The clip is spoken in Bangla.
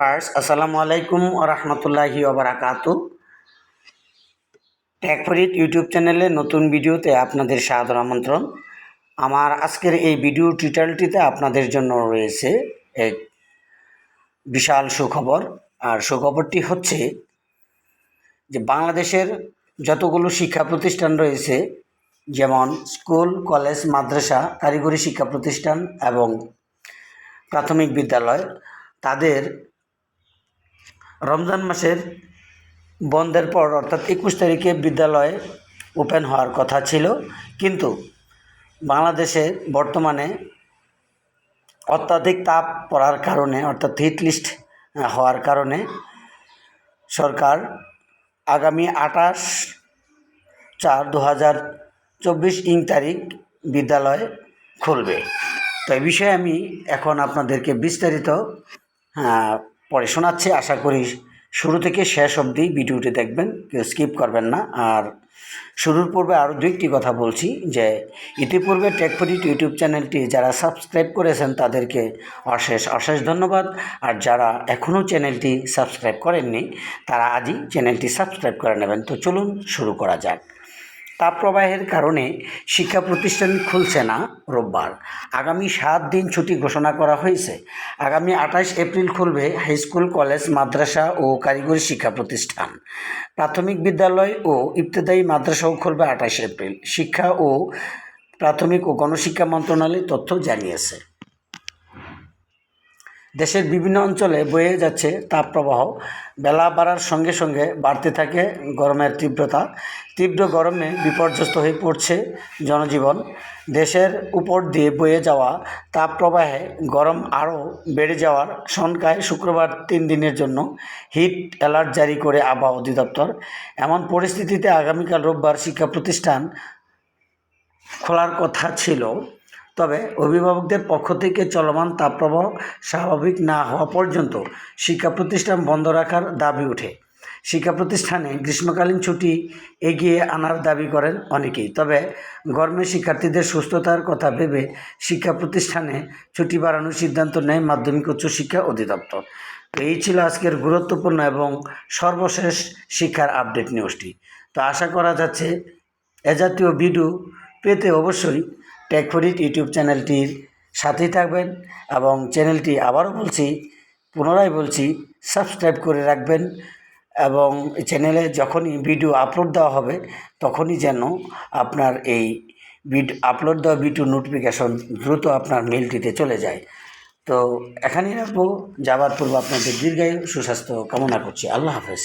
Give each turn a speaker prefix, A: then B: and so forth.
A: ফার্স আসসালামু আলাইকুম রহমতুল্লাহি ওবরাকাতু টেকফরিট ইউটিউব চ্যানেলে নতুন ভিডিওতে আপনাদের সাদর আমন্ত্রণ। আমার আজকের এই ভিডিও টিউটোরিয়ালটিতে আপনাদের জন্য রয়েছে এক বিশাল সুখবর। আর সুখবরটি হচ্ছে যে বাংলাদেশের যতগুলো শিক্ষা প্রতিষ্ঠান রয়েছে, যেমন স্কুল, কলেজ, মাদ্রাসা, কারিগরি শিক্ষা প্রতিষ্ঠান এবং প্রাথমিক বিদ্যালয়, তাদের রমজান মাসের বন্ধের পর, অর্থাৎ একুশ তারিখে বিদ্যালয় ওপেন হওয়ার কথা ছিল। কিন্তু বাংলাদেশে বর্তমানে অত্যাধিক তাপ পড়ার কারণে, অর্থাৎ হিট লিস্ট হওয়ার কারণে সরকার আগামী আঠাশ চার দু হাজার চব্বিশ ইং তারিখ বিদ্যালয় খুলবে। তো এই বিষয়ে আমি এখন আপনাদেরকে বিস্তারিত পরে শোনাচ্ছি, আশা করি শুরু থেকে শেষ অবধি ভিডিওটি দেখবেন, কেউ স্কিপ করবেন না। আর শুরুর পূর্বে আরও দু একটি কথা বলছি, যে ইতিপূর্বে টেকফরিট ইউটিউব চ্যানেলটি যারা সাবস্ক্রাইব করেছেন, তাদেরকে অশেষ অশেষ ধন্যবাদ। আর যারা এখনও চ্যানেলটি সাবস্ক্রাইব করেননি, তারা আজই চ্যানেলটি সাবস্ক্রাইব করে নেবেন। তো চলুন শুরু করা যাক। তাপপ্রবাহের কারণে শিক্ষা প্রতিষ্ঠান খুলছে না রোববার। আগামী সাত দিন ছুটি ঘোষণা করা হয়েছে। আগামী আঠাশ এপ্রিল খুলবে হাইস্কুল কলেজ, মাদ্রাসা ও কারিগরি শিক্ষা প্রতিষ্ঠান। প্রাথমিক বিদ্যালয় ও ইবতদায়ী মাদ্রাসাও খুলবে আঠাশ এপ্রিল। শিক্ষা ও প্রাথমিক ও গণশিক্ষা মন্ত্রণালয় তথ্য জানিয়েছে। দেশের বিভিন্ন অঞ্চলে বয়ে যাচ্ছে তাপপ্রবাহ। বেলা বাড়ার সঙ্গে সঙ্গে বাড়তে থাকে গরমের তীব্রতা। তীব্র গরমে বিপর্যস্ত হয়ে পড়ছে জনজীবন। দেশের উপর দিয়ে বয়ে যাওয়া তাপপ্রবাহে গরম আরও বেড়ে যাওয়ার শঙ্কায় শুক্রবার তিন দিনের জন্য হিট অ্যালার্ট জারি করে আবহাওয়া অধিদপ্তর। এমন পরিস্থিতিতে আগামীকাল রোববার শিক্ষা প্রতিষ্ঠান খোলার কথা ছিল। তবে অভিভাবকদের পক্ষ থেকে চলমান তাপপ্রবাহ স্বাভাবিক না হওয়া পর্যন্ত শিক্ষা প্রতিষ্ঠান বন্ধ রাখার দাবি ওঠে। শিক্ষা প্রতিষ্ঠানে গ্রীষ্মকালীন ছুটি এগিয়ে আনার দাবি করেন অনেকেই। তবে গরমে শিক্ষার্থীদের সুস্থতার কথা ভেবে শিক্ষা প্রতিষ্ঠানে ছুটি বাড়ানোর সিদ্ধান্ত নেয় মাধ্যমিক উচ্চশিক্ষা অধিদপ্তর। তো এই ছিল আজকের গুরুত্বপূর্ণ এবং সর্বশেষ শিক্ষার আপডেট নিউজটি। তো আশা করা যাচ্ছে, এ জাতীয় ভিডিও পেতে অবশ্যই টেকফরিট ইউটিউব চ্যানেলটির সাথেই থাকবেন এবং চ্যানেলটি আবারও বলছি, পুনরায় বলছি, সাবস্ক্রাইব করে রাখবেন এবং চ্যানেলে যখনই ভিডিও আপলোড দেওয়া হবে তখনই যেন আপনার এই ভিডিও আপলোড দেওয়া ভিডিও নোটিফিকেশন দ্রুত আপনার মেলটিতে চলে যায়। তো এখানেই রাখব। যাবার পূর্বে আপনাদের দীর্ঘায়ু সুস্বাস্থ্য কামনা করছি। আল্লাহ হাফেজ।